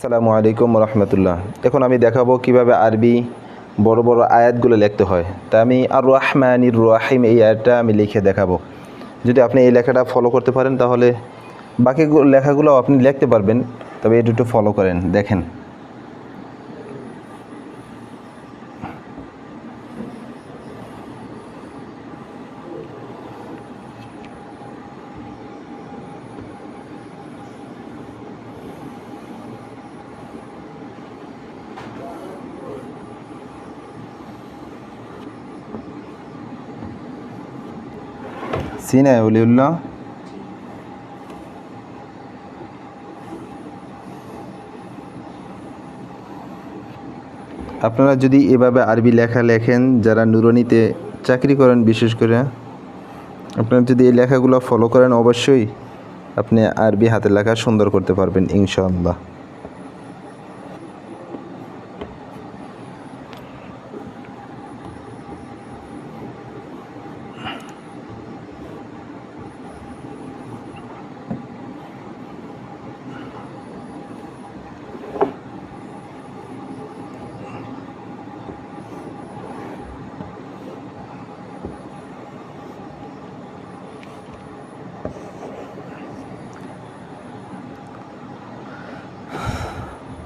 আসসালামু আলাইকুম রহমতুল্লাহ এখন আমি দেখাবো কীভাবে আরবি বড় বড় আয়াতগুলো লিখতে হয়। তা আমি আর রহমানির রাহিম এই আয়াতটা আমি লিখে দেখাবো। যদি আপনি এই লেখাটা ফলো করতে পারেন তাহলে বাকি লেখাগুলো আপনি লিখতে পারবেন। তবে এই দুটো ফলো করেন, দেখেন। সিনা উলিউল্লাহ আপনারা যদি এভাবে আরবি লেখা লেখেন, যারা নুরনিতে চাকরি করেন, বিশেষ করে, আপনারা যদি এই লেখাগুলো ফলো করেন, অবশ্যই আপনি আরবি হাতে লেখা সুন্দর করতে পারবেন, ইনশাআল্লাহ।